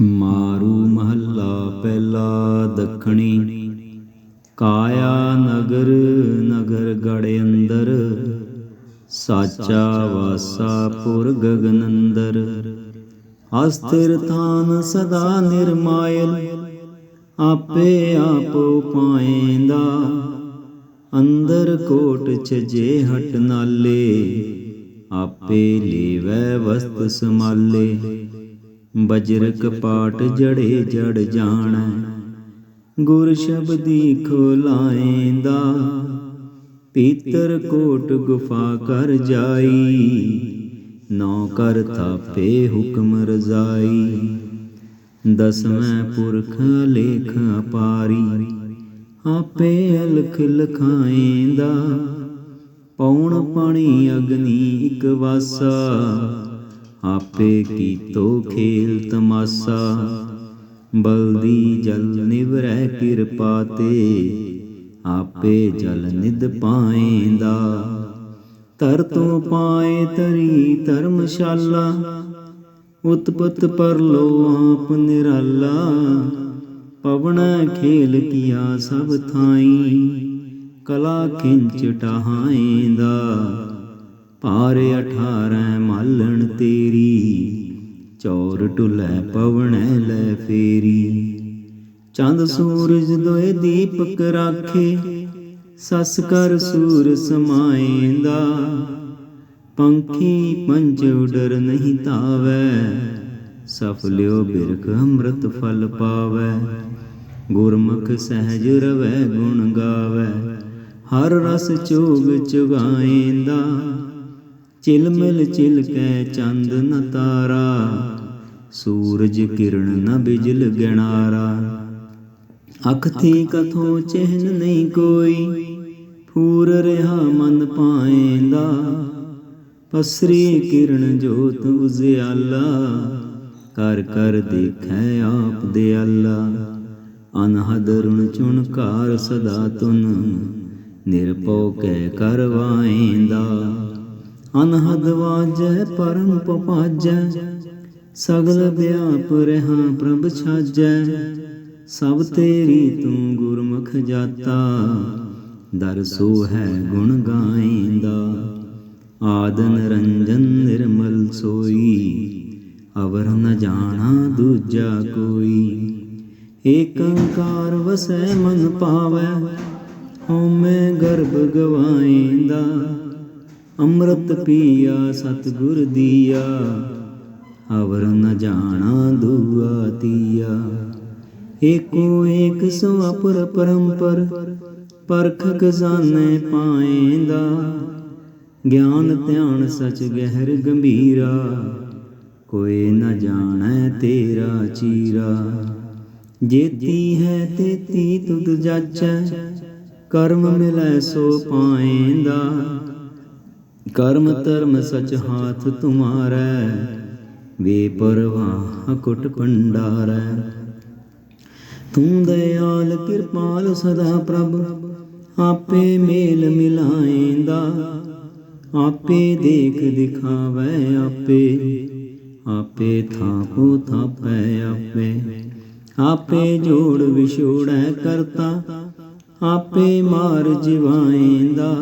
ਮਾਰੂ ਮਹੱਲਾ ਪਹਿਲਾ ਦੱਖਣੀ। ਕਾਇਆ ਨਗਰ ਨਗਰ ਗੜ ਅੰਦਰ। ਸਾਚਾ ਵਾਸਾ ਪੁਰ ਗਗਨ ਅੰਦਰ ਅਸਥਿਰ ਥਾਨ ਸਦਾ ਨਿਰਮਾਇਲ। ਆਪੇ ਆਪ ਪਾਏਂਦਾ। ਅੰਦਰ ਕੋਟ ਛਜੇ ਹਟ ਨਾਲੇ, ਆਪੇ ਲੀਵੈ ਵਸਤ ਸਮਾਲੇ ਬਜਰ ਕਪਾਟ ਜੜੇ ਜੜ ਜਾਣੈ, ਗੁਰ ਸ਼ਬਦੀ ਖੋਲਾਏਂਦਾ ਪੀਤਰ ਕੋਟ ਗੁਫਾ ਕਰ ਜਾਈ, ਨੌ ਕਰ ਥਾਪੇ ਹੁਕਮ ਰਜ਼ਾਈ। ਦਸਵੇਂ ਪੁਰਖ ਲੇਖ ਅਪਾਰੀ, ਆਪੇ ਅਲਖ ਲਖਾਏਂਦਾ ਪੌਣ ਪਾਣੀ ਅਗਨੀ ਇਕ ਵਾਸਾ ਆਪੇ ਕੀਤੋ ਖੇਲ ਤਮਾਸਾ ਬਲਦੀ ਜਲ ਨਿਵਰੈ ਕਿਰਪਾ ਤੇ, ਆਪੇ ਜਲ ਨਿਦ ਪਾਏਂਦਾ। ਤਰ ਤੋਂ ਪਾਏ ਤਰੀ ਧਰਮਸ਼ਾਲਾ, ਉਤਪਤ ਪਰ ਆਪ ਨਿਰਾਲਾ। ਪਵਨ ਖੇਲ ਕੀਆ ਸਭ ਥਾਈ, ਕਲਾ ਖਿੰਚ ਟਹਾਏਂਦਾ। ਭਾਰ 18 ਮਾਲਣ ਤੇਰੀ, ਚੌਰ ਟੁਲੈ ਪਵਣੈ ਲੈ ਫੇਰੀ। ਚੰਦ ਸੂਰਜ ਦੋਏ ਦੀਪਕ ਰਾਖੇ ਸਸ ਕਰ ਸੂਰ ਸਮਾਏਂਦਾ। ਪੰਖੀ ਪੰਜ ਉਡਰ ਨਹੀਂ ਤਾਵੈ ਸਫਲਿਓ ਬਿਰਖ ਅੰਮ੍ਰਿਤ ਫਲ ਪਾਵੈ। ਗੁਰਮੁਖ ਸਹਿਜ ਰਵੈ ਗੁਣ ਗਾਵੈ, ਹਰ ਰਸ ਚੋਗ ਚੁਗਾਏਂਦਾ। ਚਿਲਮਿਲ ਚਿਲ ਕੈ ਚੰਦ ਨ ਤਾਰਾ, ਸੂਰਜ ਕਿਰਨ ਨ ਬਿਜਲ ਗਣਾਰਾ ਅਖ ਥੀ ਕਥੋ ਚਿਹਨ ਨਹੀਂ ਕੋਈ, ਫੂਰ ਰਿਹਾ ਮਨ ਪਾਏਂਦਾ ਪਸਰੀ ਕਿਰਨ ਜੋਤ ਉਜਿਆਲਾ, ਕਰ ਕਰ ਦੇਖੈ ਆਪ ਦੇ ਅੱਲਾ ਅਨਹਦ ਰੁਣ ਚੁਣਕਾਰ ਸਦਾ ਤੁਨ ਨਿਰਪਉ ਕੈ ਕਰਵਾਏਂਦਾ ਅਨਹਦ ਵਾਜੈ, ਪਰਮ ਪਪਾਜੈ। ਸਗਲ ਵਿਆਪ ਰਹਾ ਪ੍ਰਭ ਛਾਜੈ। ਸਭ ਤੇਰੀ ਤੂੰ ਗੁਰਮੁਖ ਜਾਤਾ। ਦਰਸੋ ਹੈ ਗੁਣ ਗਾਏਂਦਾ ਆਦਨ ਰੰਜਨ ਨਿਰਮਲ ਸੋਈ। ਅਵਰ ਨ ਜਾਣਾ ਦੂਜਾ ਕੋਈ। ਏਕੰਕਾਰ ਵਸੈ ਮਨ ਪਾਵੈ। ਹਉਮੈ ਗਰਭ ਗਵਾਏਂਦਾ ਅੰਮ੍ਰਿਤ ਪੀਆ, ਸਤਿਗੁਰ ਦੀਆ। ਅਵਰ ਨ ਜਾਣਾ ਦੂਆ ਤੀਆ। ਏਕੋ ਏਕ ਸੋ ਅਪਰ ਪਰੰਪਰ ਪਰਖ ਖਜ਼ਾਨੇ ਪਾਏਂਦਾ। ਗਿਆਨ ਧਿਆਨ ਸਚ ਗਹਿਰ ਗੰਭੀਰਾ ਕੋਈ ਨ ਜਾਣੈ ਤੇਰਾ ਚੀਰਾ। ਜੇਤੀ ਹੈ ਤੇਤੀ ਤੁਧ ਜਾਚੈ, ਕਰਮ ਮਿਲੈ ਸੋ ਪਾਏਂਦਾ। ਕਰਮ ਧਰਮ ਸਚ ਹਾਥ ਤੁਮਾਰੈ ਵੇ ਪਰਵਾਹ ਕੁਟ ਪੰਡਾਰੈ ਤੂੰ ਦਇਆਲ ਕਿਰਪਾਲ ਸਦਾ ਪ੍ਰਭ, ਆਪੇ ਮੇਲ ਮਿਲਾਏਂਦਾ। ਆਪੇ ਦੇਖ ਦਿਖਾਵੈ ਆਪੇ ਆਪੇ ਥਾਪੋ ਥਾਪੈ ਆਪੇ। ਆਪੇ ਜੋੜ ਵਿਛੋੜੈ ਕਰਤਾ, ਆਪੇ ਮਾਰ ਜਿਵਾਏਂਦਾ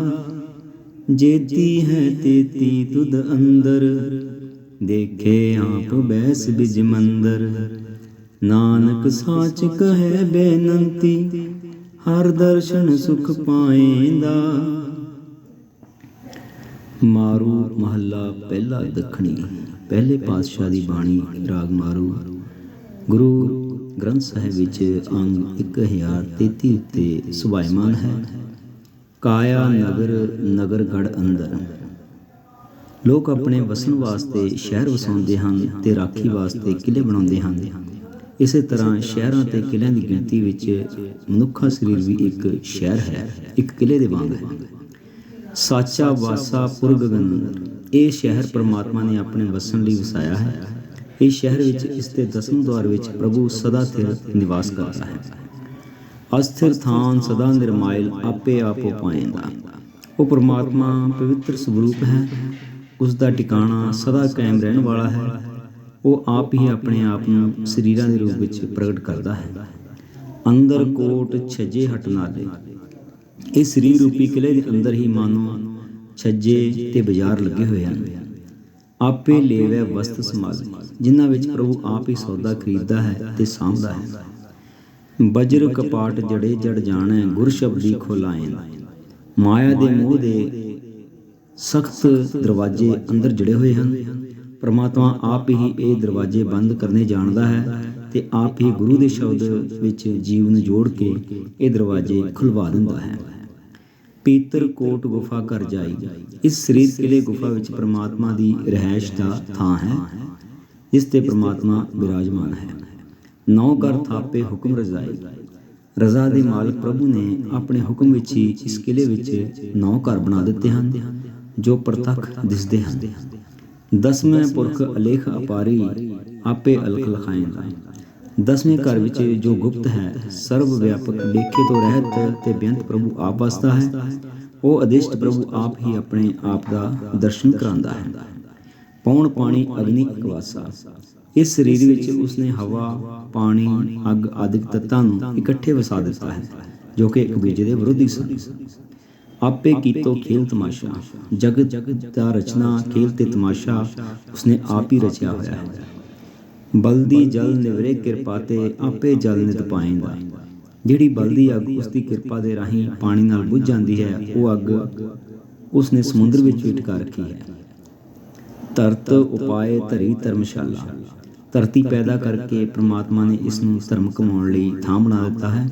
ਜੇਤੀ ਹੈ ਤੇਤੀ ਤੁਧ ਅੰਦਰ। ਦੇਖੇ ਆਪ ਬੈਸ ਬਿਜ ਮੰਦਰ। ਨਾਨਕ ਸਾਚ ਕਹੈ ਬੇਨੰਤੀ, ਹਰ ਦਰਸ਼ਨ ਸੁਖ ਪਾਏਂਦਾ। ਮਾਰੂ ਮਹੱਲਾ ਪਹਿਲਾ ਦੱਖਣੀ, ਪਹਿਲੇ ਪਾਤਸ਼ਾਹ ਦੀ ਬਾਣੀ, ਰਾਗ ਮਾਰੂ। ਗੁਰੂ ਗ੍ਰੰਥ ਸਾਹਿਬ ਵਿੱਚ ਅੰਗ 1033 ਉੱਤੇ ਸੁਭਾਇਮਾਨ ਹੈ। ਕਾਇਆ ਨਗਰ ਨਗਰ ਗੜ ਅੰਦਰ। ਲੋਕ ਆਪਣੇ ਵਸਣ ਵਾਸਤੇ ਸ਼ਹਿਰ ਵਸਾਉਂਦੇ ਹਨ ਤੇ ਰਾਖੀ ਵਾਸਤੇ ਕਿਲੇ ਬਣਾਉਂਦੇ ਹਨ। ਇਸੇ ਤਰ੍ਹਾਂ ਸ਼ਹਿਰਾਂ ਤੇ ਕਿਲਿਆਂ ਦੀ ਗਿਣਤੀ ਵਿੱਚ ਮਨੁੱਖਾ ਸਰੀਰ ਵੀ ਇੱਕ ਸ਼ਹਿਰ ਹੈ, ਇੱਕ ਕਿਲੇ ਦੇ ਵਾਂਗ ਹੈ। ਸਾਚਾ ਵਾਸਾ ਪੁਰਗਗਨ ਇਹ ਸ਼ਹਿਰ ਪ੍ਰਮਾਤਮਾ ਨੇ ਆਪਣੇ ਵਸਣ ਲਈ ਵਸਾਇਆ ਹੈ। ਇਸ ਸ਼ਹਿਰ ਵਿੱਚ ਇਸ ਦੇ ਦਸਮ ਦਵਾਰ ਵਿੱਚ ਪ੍ਰਭੂ ਸਦਾ ਸਥਿਰ ਨਿਵਾਸ ਕਰਦਾ ਹੈ। ਅਸਥਿਰ ਥਾਨ ਸਦਾ ਨਿਰਮਾਇਲ ਆਪੇ ਆਪੋ ਪਾਏਂਦਾ। ਉਹ ਪ੍ਰਮਾਤਮਾ ਪਵਿੱਤਰ ਸਰੂਪ ਹੈ ਉਸ ਦਾ ਟਿਕਾਣਾ ਸਦਾ ਕਾਇਮ ਰਹਿਣ ਵਾਲਾ ਹੈ। ਉਹ ਆਪ ਹੀ ਆਪਣੇ ਆਪ ਨੂੰ ਸਰੀਰਾਂ ਦੇ ਰੂਪ ਵਿੱਚ ਪ੍ਰਗਟ ਕਰਦਾ ਹੈ। ਅੰਦਰ ਕੋਟ ਛੱਜੇ ਹਟਣ ਵਾਲੇ ਇਹ ਸਰੀਰ ਰੂਪੀ ਕਿਲੇ ਦੇ ਅੰਦਰ ਹੀ ਮਾਨੋ ਛੱਜੇ ਤੇ ਬਾਜ਼ਾਰ ਲੱਗੇ ਹੋਏ ਹਨ। ਆਪੇ ਲੇਵੇ ਵਸਤ ਸਮਾਲ ਜਿਨ੍ਹਾਂ ਵਿੱਚ ਪ੍ਰਭੂ ਆਪ ਹੀ ਸੌਦਾ ਖਰੀਦਦਾ ਹੈ ਤੇ ਸਾਂਭਦਾ ਹੈ। ਬਜਰ ਕਪਾਟ ਜੜੇ ਜੜ ਜਾਣੈ ਗੁਰ ਸ਼ਬਦੀ ਖੋਲਾਇਨ। ਮਾਇਆ ਦੇ ਮੋਹ ਦੇ ਸਖਤ ਦਰਵਾਜ਼ੇ ਅੰਦਰ ਜੜੇ ਹੋਏ ਹਨ। ਪ੍ਰਮਾਤਮਾ ਆਪ ਹੀ ਇਹ ਦਰਵਾਜ਼ੇ ਬੰਦ ਕਰਨੇ ਜਾਣਦਾ ਹੈ ਤੇ ਆਪ ਹੀ ਗੁਰੂ ਦੇ ਸ਼ਬਦ ਵਿੱਚ ਜੀਵਨ ਜੋੜ ਕੇ ਇਹ ਦਰਵਾਜ਼ੇ ਖੁਲਵਾ ਦਿੰਦਾ ਹੈ। ਪੀਤਰ ਕੋਟ ਗੁਫਾ ਕਰ ਜਾਈ। ਇਸ ਸਰੀਰ ਕਿਲੇ ਗੁਫਾ ਵਿੱਚ ਪਰਮਾਤਮਾ ਦੀ ਰਹਿائش ਦਾ ਥਾਂ ਹੈ। ਇਸ ਤੇ ਪਰਮਾਤਮਾ ਬਿਰਾਜਮਾਨ ਹੈ। ਨੌ ਕਰ ਥਾਪੇ ਹੁਕਮ ਰਜ਼ਾਈ ਰਜ਼ਾ ਦੇ ਮਾਲਕ ਪ੍ਰਭੂ ਨੇ ਆਪਣੇ ਹੁਕਮ ਵਿੱਚ ਹੀ ਇਸ ਕਿਲੇ ਵਿੱਚ ਨੌ ਘਰ ਬਣਾ ਦਿੱਤੇ ਹਨ, ਜੋ ਪ੍ਰਤੱਖ ਦਿਸਦੇ ਹਨ। ਦਸਵੇਂ ਪੁਰਖ ਅਲੇਖ ਅਪਾਰੀ ਆਪੇ ਅਲਖ ਲਖਾਇੰਦਾ ਦਸਵੇਂ ਘਰ ਵਿੱਚ ਜੋ ਗੁਪਤ ਹੈ ਸਰਵ ਵਿਆਪਕ ਲੇਖੇ ਤੋਂ ਰਹਿਤ ਤੇ ਬੇਅੰਤ ਪ੍ਰਭੂ ਆਪ ਵਸਦਾ ਹੈ, ਉਹ ਅਦਿਸ਼ਟ ਪ੍ਰਭੂ ਆਪ ਹੀ ਆਪਣੇ ਆਪ ਦਾ ਦਰਸ਼ਨ ਕਰਾਂਦਾ ਹੈ। ਪੌਣ ਪਾਣੀ ਅਗਨੀ ਇਕਵਾਸਾ ਇਸ ਸਰੀਰ ਵਿੱਚ ਉਸਨੇ ਹਵਾ, ਪਾਣੀ, ਅੱਗ ਆਦਿਕ ਤੱਤਾਂ ਨੂੰ ਇਕੱਠੇ ਵਸਾ ਦਿੱਤਾ ਹੈ, ਜੋ ਕਿ ਇੱਕ ਦੂਜੇ ਦੇ ਵਿਰੋਧੀ ਸਨ। ਆਪੇ ਕੀਤੋ ਖੇਲ ਤਮਾਸ਼ਾ, ਜਗਤ ਜਗਤ ਦਾ ਰਚਨਾ, ਖੇਲ ਤੇ ਤਮਾਸ਼ਾ ਉਸਨੇ ਆਪ ਹੀ ਰਚਿਆ ਹੋਇਆ ਹੈ। ਬਲਦੀ ਜਲ ਨਿਵਰੇ ਕਿਰਪਾ ਤੇ ਆਪੇ ਜਲ ਨਿਤ ਪਾਏਂਦਾ ਜਿਹੜੀ ਬਲਦੀ ਅੱਗ ਉਸ ਦੀ ਕਿਰਪਾ ਦੇ ਰਾਹੀਂ ਪਾਣੀ ਨਾਲ ਬੁਝ ਜਾਂਦੀ ਹੈ, ਉਹ ਅੱਗ ਉਸਨੇ ਸਮੁੰਦਰ ਵਿੱਚ ਵਿਟਕਾ ਰੱਖੀ ਹੈ। ਤਰਤ ਉਪਾਏ ਧਰੀ ਧਰਮਸ਼ਾਲਾ। ਧਰਤੀ ਪੈਦਾ ਕਰਕੇ ਪ੍ਰਮਾਤਮਾ ਨੇ ਇਸ ਨੂੰ ਧਰਮ ਕਮਾਉਣ ਲਈ ਥਾਂ ਬਣਾ ਦਿੱਤਾ ਹੈ,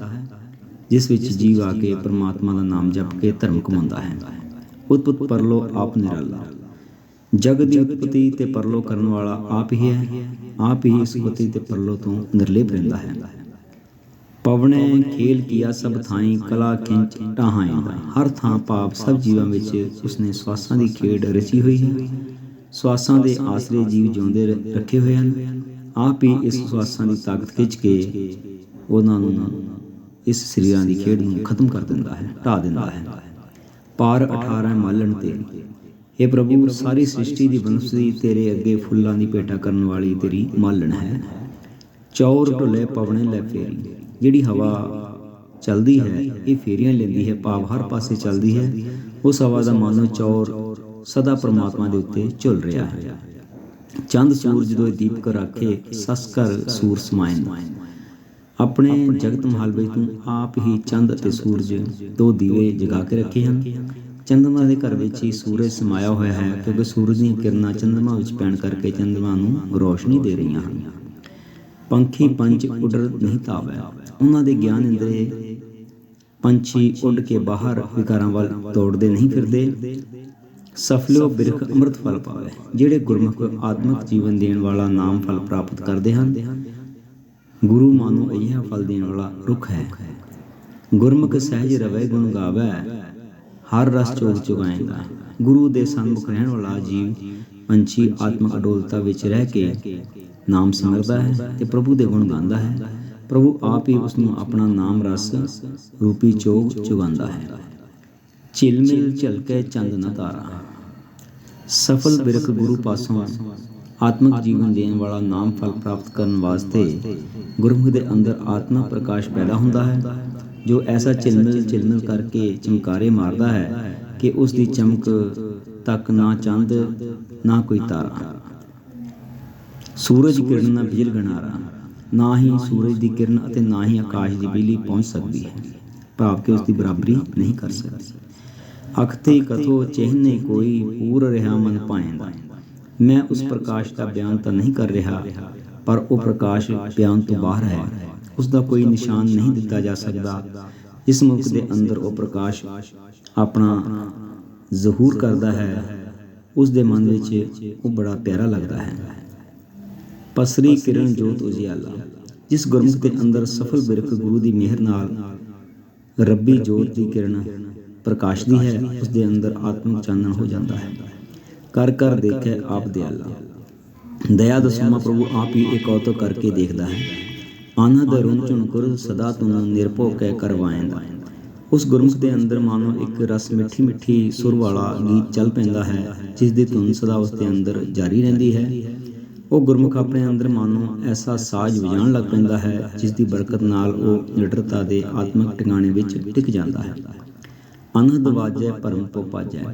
ਜਿਸ ਵਿੱਚ ਜੀਵ ਆ ਕੇ ਪ੍ਰਮਾਤਮਾ ਦਾ ਨਾਮ ਜਪ ਕੇ ਧਰਮ ਕਮਾਉਂਦਾ ਹੈ। ਉਤਪਤ ਪਰਲੋ ਆਪ ਨਿਰਾਲਾ। ਜਗ ਦੀ ਉਤਪਤੀ ਤੇ ਪਰਲੋ ਕਰਨ ਵਾਲਾ ਆਪ ਹੀ ਹੈ, ਆਪ ਹੀ ਇਸ ਉਤਪਤੀ ਤੇ ਪਰਲੋ ਤੋਂ ਨਿਰਲੇਪ ਰਹਿੰਦਾ ਹੈ। ਪਵਨੇ, ਖੇਲ ਕੀਆ ਸਭ ਥਾਈ, ਕਲਾ ਖਿੰਚ ਟਾਹਾਂ ਹਰ ਥਾਂ ਪਾਪ ਸਭ ਜੀਵਾਂ ਵਿੱਚ ਉਸਨੇ ਸਵਾਸਾਂ ਦੀ ਖੇਡ ਰਚੀ ਹੋਈ ਹੈ। ਸਵਾਸਾਂ ਦੇ ਆਸਰੇ ਜੀਵ ਜਿਉਂਦੇ ਰ- ਰੱਖੇ ਹੋਏ ਹਨ। ਆਪ ਹੀ ਇਸ ਸਵਾਸਾਂ ਦੀ ਤਾਕਤ ਖਿੱਚ ਕੇ ਉਹਨਾਂ ਨੂੰ ਇਸ ਸਰੀਰਾਂ ਦੀ ਖੇਡ ਨੂੰ ਖਤਮ ਕਰ ਦਿੰਦਾ ਹੈ ਢਾ ਦਿੰਦਾ ਹੈ। ਪਾਰ 18 ਮਾਲਣ ਤੇ ਇਹ ਪ੍ਰਭੂ, ਸਾਰੀ ਸ੍ਰਿਸ਼ਟੀ ਦੀ ਬਨਸਪਤੀ ਤੇਰੇ ਅੱਗੇ ਫੁੱਲਾਂ ਦੀ ਭੇਟਾ ਕਰਨ ਵਾਲੀ ਤੇਰੀ ਮਾਲਣ ਹੈ। ਚੌਰ ਢੁੱਲੇ ਪਵਣੇ ਲੈ ਫੇਰੀ, ਜਿਹੜੀ ਹਵਾ ਚਲਦੀ ਹੈ, ਇਹ ਫੇਰੀਆਂ ਲੈਂਦੀ ਹੈ, ਭਾਵ ਹਰ ਪਾਸੇ ਚਲਦੀ ਹੈ। ਉਸ ਹਵਾ ਦਾ ਮਾਨੋ ਚੌਰ ਸਦਾ ਪ੍ਰਮਾਤਮਾ ਦੇ ਉੱਤੇ ਝੁਲ ਰਿਹਾ ਹੈ। ਚੰਦ ਸੂਰਜ ਦੋਏ ਦੀਪਕ ਰਾਖੇ, ਸਸ ਕਰ ਸੂਰ ਸਮਾਇਨ। ਆਪਣੇ ਜਗਤ ਮਹਲ ਵਿੱਚ ਤੂੰ ਆਪ ਹੀ ਚੰਦ ਅਤੇ ਸੂਰਜ ਦੋ ਦੀਵੇ ਜਗਾ ਕੇ ਰੱਖੇ ਹਨ। ਚੰਦਰਮਾ ਦੇ ਘਰ ਵਿੱਚ ਹੀ ਸੂਰਜ ਸਮਾਇਆ ਹੋਇਆ ਹੈ ਕਿਉਂਕਿ ਸੂਰਜ ਦੀਆਂ ਕਿਰਨਾਂ ਚੰਦਰਮਾ ਵਿੱਚ ਪੈਣ ਕਰਕੇ ਚੰਦਰਮਾ ਨੂੰ ਰੋਸ਼ਨੀ ਦੇ ਰਹੀਆਂ ਹਨ। ਪੰਖੀ ਪੰਜ ਉਡਰ ਨਹੀਂ ਤਾਵੈ ਉਹਨਾਂ ਦੇ ਗਿਆਨ ਇੰਦਰੇ ਪੰਛੀ ਉੱਡ ਕੇ ਬਾਹਰ ਵਿਕਾਰਾਂ ਵੱਲ ਦੌੜਦੇ ਨਹੀਂ ਫਿਰਦੇ। ਸਫਲੋ ਬਿਰਖ ਅੰਮ੍ਰਿਤ ਫਲ ਪਾਵੇ, ਜਿਹੜੇ ਗੁਰਮੁਖ ਆਤਮਿਕ ਜੀਵਨ ਦੇਣ ਵਾਲਾ ਨਾਮ ਫਲ ਪ੍ਰਾਪਤ ਕਰਦੇ ਹਨ। ਗੁਰੂ ਮਾਨੋ ਅਜਿਹਾ ਫਲ ਦੇਣ ਵਾਲਾ ਰੁੱਖ ਹੈ। ਗੁਰਮੁਖ ਸਹਿਜ ਰਵੈ, ਗੁਣ ਗਾਵੇ, ਹਰ ਰਸ ਚੋਗ ਚੁਗਾਏਗਾ। ਗੁਰੂ ਦੇ ਸੰਮੁਖ ਰਹਿਣ ਵਾਲਾ ਜੀਵ ਪੰਛੀ ਆਤਮਿਕ ਅਡੋਲਤਾ ਵਿੱਚ ਰਹਿ ਕੇ ਨਾਮ ਸਿਮਰਦਾ ਹੈ ਤੇ ਪ੍ਰਭੂ ਦੇ ਗੁਣ ਗਾਉਂਦਾ ਹੈ। ਪ੍ਰਭੂ ਆਪ ਹੀ ਉਸ ਨੂੰ ਆਪਣਾ ਨਾਮ ਰਸ ਰੂਪੀ ਚੋਗ ਚੁਗਾਉਂਦਾ ਹੈ। ਝਿਲਮਿਲ ਝਲਕੇ ਚੰਦ ਨਾ ਤਾਰਾ। ਸਫਲ ਬਿਰਖ ਗੁਰੂ ਪਾਸੋਂ ਆਤਮਿਕ ਜੀਵਨ ਦੇਣ ਵਾਲਾ ਨਾਮ ਫਲ ਪ੍ਰਾਪਤ ਕਰਨ ਵਾਸਤੇ ਗੁਰਮੁਖ ਦੇ ਅੰਦਰ ਆਤਮਾ ਪ੍ਰਕਾਸ਼ ਪੈਦਾ ਹੁੰਦਾ ਹੈ, ਜੋ ਐਸਾ ਚਿਲਮਿਲ ਚਿਲਮਿਲ ਕਰਕੇ ਚਮਕਾਰੇ ਮਾਰਦਾ ਹੈ ਕਿ ਉਸ ਦੀ ਚਮਕ ਤੱਕ ਨਾ ਚੰਦ, ਨਾ ਕੋਈ ਤਾਰਾ। ਸੂਰਜ ਕਿਰਨ ਨਾ ਬਿਜਲ ਗਣਾਰਾ, ਨਾ ਹੀ ਸੂਰਜ ਦੀ ਕਿਰਨ ਅਤੇ ਨਾ ਹੀ ਆਕਾਸ਼ ਦੀ ਬਿਜਲੀ ਪਹੁੰਚ ਸਕਦੀ ਹੈ। ਭਾਵ ਕਿ ਉਸ ਦੀ ਬਰਾਬਰੀ ਨਹੀਂ ਕਰ ਸਕਦੀ। ਅਖਤੇ ਕਥੋ ਚਿਹਨੇ ਕੋਈ ਪੂਰ ਰਿਹਾ ਮਨ ਪਾਏਂਦਾ ਮੈਂ ਉਸ ਪ੍ਰਕਾਸ਼ ਦਾ ਬਿਆਨ ਤਾਂ ਨਹੀਂ ਕਰ ਰਿਹਾ, ਪਰ ਉਹ ਪ੍ਰਕਾਸ਼ ਬਿਆਨ ਤੋਂ ਬਾਹਰ ਹੈ। ਉਸ ਦਾ ਕੋਈ ਨਿਸ਼ਾਨ ਨਹੀਂ ਦਿੱਤਾ ਜਾ ਸਕਦਾ। ਇਸ ਮੁਲਕ ਦੇ ਅੰਦਰ ਉਹ ਪ੍ਰਕਾਸ਼ ਆਪਣਾ ਜ਼ਹੂਰ ਕਰਦਾ ਹੈ। ਉਸ ਦੇ ਮਨ ਵਿੱਚ ਉਹ ਬੜਾ ਪਿਆਰਾ ਲੱਗਦਾ ਹੈ। ਪਸਰੀ ਕਿਰਨ ਜੋਤ ਉਜਿਆਲਾ, ਜਿਸ ਗੁਰਮੁਖ ਦੇ ਅੰਦਰ ਸਫਲ ਬਿਰਖ ਗੁਰੂ ਦੀ ਮਿਹਰ ਨਾਲ ਰੱਬੀ ਜੋਤ ਦੀ ਕਿਰਨ ਪ੍ਰਕਾਸ਼ ਦੀ ਹੈ ਉਸ ਦੇ ਅੰਦਰ ਆਤਮਿਕ ਚਾਨਣ ਹੋ ਜਾਂਦਾ ਹੈ। ਕਰ ਕਰ ਦੇਖੇ ਆਪ ਦਿਆਲਾ ਦਇਆ ਦਸਮਾ ਪ੍ਰਭੂ ਆਪ ਹੀ ਇਹ ਕਰਕੇ ਦੇਖਦਾ ਹੈ। ਆਨੰਦ ਰੁੰਚੁਨ ਕਰ ਸਦਾ ਤੁਨ ਨਿਰਭਉ ਕਹਿ ਕਰਵਾਏਂਦਾ ਉਸ ਗੁਰਮੁਖ ਦੇ ਅੰਦਰ ਮਾਨੋ ਇੱਕ ਰਸ ਮਿੱਠੀ ਮਿੱਠੀ ਸੁਰ ਵਾਲਾ ਗੀਤ ਚੱਲ ਪੈਂਦਾ ਹੈ ਜਿਸ ਦੀ ਧੁਨ ਸਦਾ ਉਸ ਦੇ ਅੰਦਰ ਜਾਰੀ ਰਹਿੰਦੀ ਹੈ। ਉਹ ਗੁਰਮੁਖ ਆਪਣੇ ਅੰਦਰ ਮਾਨੋ ਐਸਾ ਸਾਜ਼ ਵਜਾਉਣ ਲੱਗ ਪੈਂਦਾ ਹੈ ਜਿਸ ਦੀ ਬਰਕਤ ਨਾਲ ਉਹ ਨਿਡਰਤਾ ਦੇ ਆਤਮਿਕ ਟਿਕਾਣੇ ਵਿੱਚ ਟਿਕ ਜਾਂਦਾ ਹੈ। ਅਨਹਦ ਵਾਜੈ ਪਰਮ ਤੋਂ ਪਾਜੈ।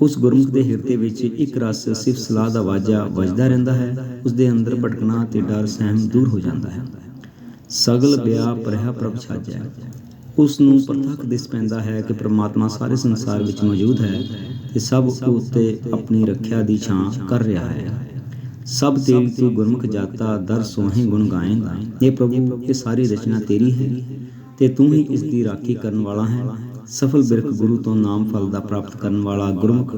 ਉਸ ਗੁਰਮੁਖ ਦੇ ਹਿਰਦੇ ਵਿੱਚ ਇੱਕ ਰਸ ਸਿਰਫ ਸਲਾਹ ਦਾ ਵਾਜਾ ਵੱਜਦਾ ਰਹਿੰਦਾ ਹੈ। ਉਸ ਦੇ ਅੰਦਰ ਭਟਕਣਾ ਤੇ ਡਰ ਸਹਿਮ ਦੂਰ ਹੋ ਜਾਂਦਾ ਹੈ। ਸਗਲ ਬਿਆ ਪਰਿਆ ਪ੍ਰਭ ਛਾਜੈ। ਉਸ ਨੂੰ ਪ੍ਰਤੱਖ ਦਿਸ ਪੈਂਦਾ ਹੈ ਕਿ ਪ੍ਰਮਾਤਮਾ ਸਾਰੇ ਸੰਸਾਰ ਵਿੱਚ ਮੌਜੂਦ ਹੈ ਤੇ ਸਭ ਉੱਤੇ ਆਪਣੀ ਰੱਖਿਆ ਦੀ ਛਾਂ ਕਰ ਰਿਹਾ ਹੈ। ਸਭ ਤੇਰੀ ਤੂੰ ਗੁਰਮੁਖ ਜਾਤਾ, ਦਰ ਸੋਹੇ ਗੁਣ ਗਾਏਂਦਾ। ਇਹ ਪ੍ਰਭੂ, ਇਹ ਸਾਰੀ ਰਚਨਾ ਤੇਰੀ ਹੈ ਤੇ ਤੂੰ ਹੀ ਇਸ ਦੀ ਰਾਖੀ ਕਰਨ ਵਾਲਾ ਹੈ। ਸਫਲ ਬਿਰਖ ਗੁਰੂ ਤੋਂ ਨਾਮ ਫਲ ਦਾ ਪ੍ਰਾਪਤ ਕਰਨ ਵਾਲਾ ਗੁਰਮੁਖ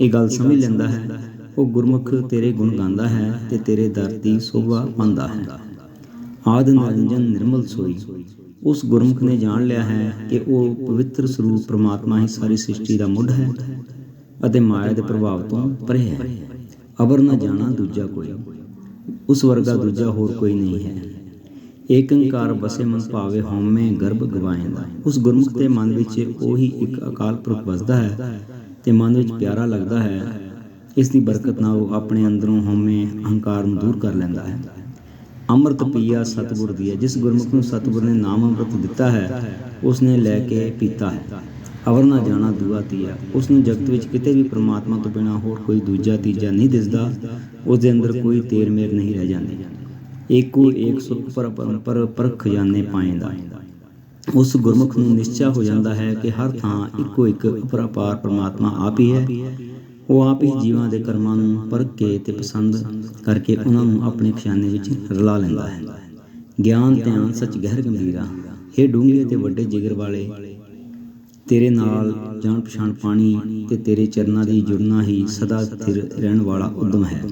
ਇਹ ਗੱਲ ਸਮਝ ਲੈਂਦਾ ਹੈ, ਉਹ ਗੁਰਮੁਖ ਤੇਰੇ ਗੁਣ ਗਾਉਂਦਾ ਹੈ ਤੇ ਤੇਰੇ ਦਰ ਦੀ ਸੋਭਾ ਪਾਉਂਦਾ ਹੈ। ਆਦ ਨਿਰੰਜਨ ਨਿਰਮਲ ਸੋਈ, ਉਸ ਗੁਰਮੁਖ ਨੇ ਜਾਣ ਲਿਆ ਹੈ ਕਿ ਉਹ ਪਵਿੱਤਰ ਸਰੂਪ ਪ੍ਰਮਾਤਮਾ ਹੀ ਸਾਰੀ ਸ੍ਰਿਸ਼ਟੀ ਦਾ ਮੁੱਢ ਹੈ ਅਤੇ ਮਾਇਆ ਦੇ ਪ੍ਰਭਾਵ ਤੋਂ ਪਰੇ ਹੈ। ਅਵਰ ਨਾ ਜਾਣਾ ਦੂਜਾ ਕੋਈ, ਉਸ ਵਰਗਾ ਦੂਜਾ ਹੋਰ ਕੋਈ ਨਹੀਂ ਹੈ। ਏਕੰਕਾਰ ਵਸੇ ਮਨ ਭਾਵੇ ਹਉਮੈ ਗਰਭ ਗਵਾਏਂਦਾ। ਉਸ ਗੁਰਮੁਖ ਦੇ ਮਨ ਵਿੱਚ ਉਹੀ ਇੱਕ ਅਕਾਲ ਪੁਰਖ ਵਸਦਾ ਹੈ ਤੇ ਮਨ ਵਿੱਚ ਪਿਆਰਾ ਲੱਗਦਾ ਹੈ। ਇਸ ਦੀ ਬਰਕਤ ਨਾਲ ਉਹ ਆਪਣੇ ਅੰਦਰੋਂ ਹਉਮੈ ਅਹੰਕਾਰ ਨੂੰ ਦੂਰ ਕਰ ਲੈਂਦਾ ਹੈ। ਅੰਮ੍ਰਿਤ ਪੀਆ ਸਤਿਗੁਰ ਦੀ ਹੈ ਜਿਸ ਗੁਰਮੁਖ ਨੂੰ ਸਤਿਗੁਰ ਨੇ ਨਾਮ ਅੰਮ੍ਰਿਤ ਦਿੱਤਾ ਹੈ, ਉਸ ਨੇ ਲੈ ਕੇ ਪੀਤਾ ਹੈ। ਅਵਰ ਨਾ ਜਾਣਾ ਦੂਆ ਤੀਆ, ਉਸ ਨੂੰ ਜਗਤ ਵਿੱਚ ਕਿਤੇ ਵੀ ਪ੍ਰਮਾਤਮਾ ਤੋਂ ਬਿਨਾ ਹੋਰ ਕੋਈ ਦੂਜਾ ਤੀਜਾ ਨਹੀਂ ਦਿਸਦਾ, ਉਸ ਦੇ ਅੰਦਰ ਕੋਈ ਤੇਰ ਮੇਰ ਨਹੀਂ ਰਹਿ ਜਾਂਦੀ। ਏਕੋ ਏਕ ਸੁਖ ਪਰ ਪਰੰਪਰ ਪਰਖ ਜਾਣੇ ਪਾਏਂਦਾ। ਉਸ ਗੁਰਮੁਖ ਨੂੰ ਨਿਸ਼ਚਾ ਹੋ ਜਾਂਦਾ ਹੈ ਕਿ ਹਰ ਥਾਂ ਇੱਕੋ ਇੱਕ ਅਪਰਪਾਰ ਪ੍ਰਮਾਤਮਾ ਆਪ ਹੀ ਹੈ। ਉਹ ਆਪ ਹੀ ਜੀਵਾਂ ਦੇ ਕਰਮਾਂ ਨੂੰ ਪਰਖ ਕੇ ਤੇ ਪਸੰਦ ਕਰਕੇ ਉਹਨਾਂ ਨੂੰ ਆਪਣੇ ਖਜਾਨੇ ਵਿੱਚ ਰਲਾ ਲੈਂਦਾ ਹੈ। ਗਿਆਨ, ਧਿਆਨ ਸੱਚ ਗਹਿਰ ਗੰਭੀਰਾ ਇਹ ਡੂੰਘੇ ਤੇ ਵੱਡੇ ਜਿਗਰ ਵਾਲੇ, ਤੇਰੇ ਨਾਲ ਜਾਣ ਪਛਾਣ ਪਾਣੀ ਤੇ ਤੇਰੇ ਚਰਨਾਂ ਦੀ ਜੁੜਨਾ ਹੀ ਸਦਾ ਸਥਿਰ ਰਹਿਣ ਵਾਲਾ ਉਦਮ ਹੈ।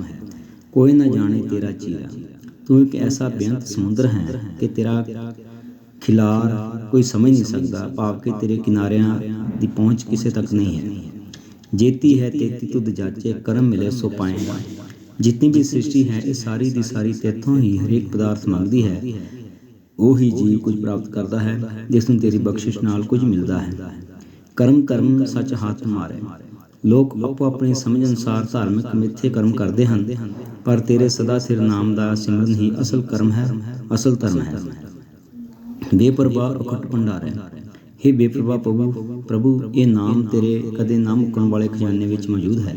ਕੋਈ ਨਾ ਜਾਣੇ ਤੇਰਾ ਚੀਰਾ। ਤੂੰ ਇੱਕ ਐਸਾ ਬੇਅੰਤ ਸਮੁੰਦਰ ਹੈ ਕਿ ਤੇਰਾ ਖਿਲਾਰ ਕੋਈ ਸਮਝ ਨਹੀਂ ਸਕਦਾ, ਭਾਵ ਕਿ ਤੇਰੇ ਕਿਨਾਰਿਆਂ ਦੀ ਪਹੁੰਚ ਕਿਸੇ ਤੱਕ ਨਹੀਂ ਹੈ। ਜੇਤੀ ਹੈ, ਤੇਤੀ ਤੁਧ ਜਾਚੇ, ਕਰਮ ਮਿਲੇ ਸੋ ਪਾਏਗਾ ਜਿਤਨੀ ਵੀ ਸ੍ਰਿਸ਼ਟੀ ਹੈ, ਇਹ ਸਾਰੀ ਦੀ ਸਾਰੀ ਤੇਥੋਂ ਹੀ ਹਰੇਕ ਪਦਾਰਥ ਮੰਗਦੀ ਹੈ। ਉਹੀ ਜੀਵ ਕੁਝ ਪ੍ਰਾਪਤ ਕਰਦਾ ਹੈ, ਜਿਸ ਨੂੰ ਤੇਰੀ ਬਖਸ਼ਿਸ਼ ਨਾਲ ਕੁਝ ਮਿਲਦਾ ਹੈ। ਕਰਮ ਕਰਮ ਸੱਚ ਹੱਥ ਮਾਰੇ। ਲੋਕ ਆਪੋ ਆਪਣੇ ਸਮਝ ਅਨੁਸਾਰ ਧਾਰਮਿਕ ਮਿੱਥੇ ਕਰਮ ਕਰਦੇ ਹਨ, ਪਰ ਤੇਰੇ ਸਦਾ ਸਿਰ ਨਾਮ ਦਾ ਸਿਮਰਨ ਹੀ ਅਸਲ ਕਰਮ ਹੈ, ਅਸਲ ਧਰਮ ਹੈ। ਬੇਪਰਵਾਹ ਅਖਟ ਭੰਡਾਰ ਹੈ। हे ਬੇਪਰਵਾਹ ਪ੍ਰਭੂ ਪ੍ਰਭੂ, ਇਹ ਨਾਮ ਤੇਰੇ ਕਦੇ ਨਾ ਮੁੱਕਣ ਵਾਲੇ ਖਜ਼ਾਨੇ ਵਿੱਚ ਮੌਜੂਦ ਹੈ।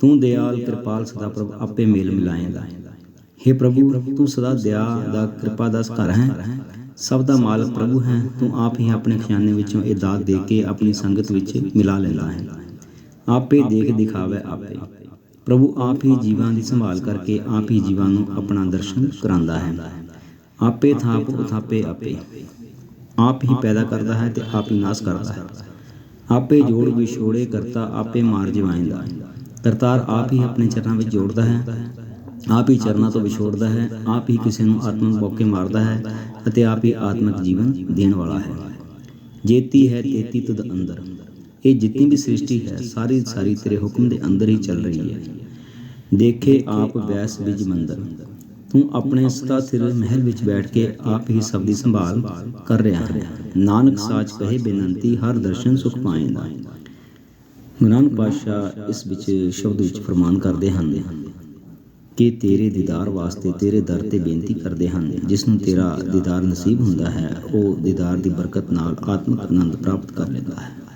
ਤੂੰ ਦਿਆਲ ਕਿਰਪਾਲ ਸਦਾ ਪ੍ਰਭ ਆਪੇ ਮੇਲ ਮਿਲਾਏਂਦਾ। हे ਪ੍ਰਭੂ, ਤੂੰ ਸਦਾ ਦਇਆ ਦਾ ਕਿਰਪਾ ਦਾ ਘਰ ਹੈ। ਸਭ ਦਾ ਮਾਲਕ ਪ੍ਰਭੂ ਹੈ। ਤੂੰ ਆਪ ਹੀ ਆਪਣੇ ਖਜ਼ਾਨੇ ਵਿੱਚੋਂ ਇਹ ਦਾਤ ਦੇ ਕੇ ਆਪਣੀ ਸੰਗਤ ਵਿੱਚ ਮਿਲਾ ਲੈਂਦਾ ਹੈ। ਆਪੇ ਦੇਖ ਦਿਖਾਵੇ ਆਪੇ। ਪ੍ਰਭੂ ਆਪ ਹੀ ਜੀਵਾਂ ਦੀ ਸੰਭਾਲ ਕਰਕੇ ਆਪ ਹੀ ਜੀਵਾਂ ਨੂੰ ਆਪਣਾ ਦਰਸ਼ਨ ਕਰਾਂਦਾ ਹੈ। ਆਪੇ ਥਾਪ ਉਥਾਪੇ ਆਪੇ। ਆਪ ਹੀ ਪੈਦਾ ਕਰਦਾ ਹੈ ਤੇ ਆਪ ਹੀ ਨਾਸ ਕਰਦਾ ਹੈ। ਆਪੇ ਜੋੜ ਵਿਛੋੜੇ ਕਰਤਾ ਆਪੇ ਮਾਰ ਜਿਵਾਇਂਦਾ ਕਰਤਾਰ ਆਪ ਹੀ ਆਪਣੇ ਚਰਨਾਂ ਵਿੱਚ ਜੋੜਦਾ ਹੈ। ਆਪ ਹੀ ਚਰਨਾਂ ਤੋਂ ਵਿਛੋੜਦਾ ਹੈ। ਆਪ ਹੀ ਕਿਸੇ ਨੂੰ ਆਤਮਿਕ ਮੌਕੇ ਮਾਰਦਾ ਹੈ ਅਤੇ ਆਪ ਹੀ ਆਤਮਿਕ ਜੀਵਨ ਦੇਣ ਵਾਲਾ ਹੈ। ਜੇਤੀ ਹੈ ਤੇਤੀ ਤੁਧ ਅੰਦਰ। ਇਹ ਜਿਤਨੀ ਵੀ ਸ੍ਰਿਸ਼ਟੀ ਹੈ, ਸਾਰੀ ਸਾਰੀ ਤੇਰੇ ਹੁਕਮ ਦੇ ਅੰਦਰ ਹੀ ਚੱਲ ਰਹੀ ਹੈ। ਦੇਖੇ ਆਪ ਵੈਸ ਵਿੱਚ ਮੰਦਰ। ਤੂੰ ਆਪਣੇ ਸਦਾ ਸਿਰ ਮਹਿਲ ਵਿੱਚ ਬੈਠ ਕੇ ਆਪ ਹੀ ਸਭ ਦੀ ਸੰਭਾਲ ਕਰ ਰਿਹਾ ਹੈ। ਨਾਨਕ ਸਾਚ ਕਹੇ ਬੇਨੰਤੀ, ਹਰ ਦਰਸ਼ਨ ਸੁਖ ਪਾਏਂਦਾ। ਗੁਰੂ ਨਾਨਕ ਪਾਤਸ਼ਾਹ ਇਸ ਵਿੱਚ ਸ਼ਬਦ ਵਿੱਚ ਫਰਮਾਨ ਕਰਦੇ ਹਨ ਕਿ ਤੇਰੇ ਦੀਦਾਰ ਵਾਸਤੇ ਤੇਰੇ ਦਰ ਤੇ ਬੇਨਤੀ ਕਰਦੇ ਹਨ। ਜਿਸ ਨੂੰ ਤੇਰਾ ਦੀਦਾਰ ਨਸੀਬ ਹੁੰਦਾ ਹੈ, ਉਹ ਦੀਦਾਰ ਦੀ ਬਰਕਤ ਨਾਲ ਆਤਮਿਕ ਆਨੰਦ ਪ੍ਰਾਪਤ ਕਰ ਲੈਂਦਾ ਹੈ।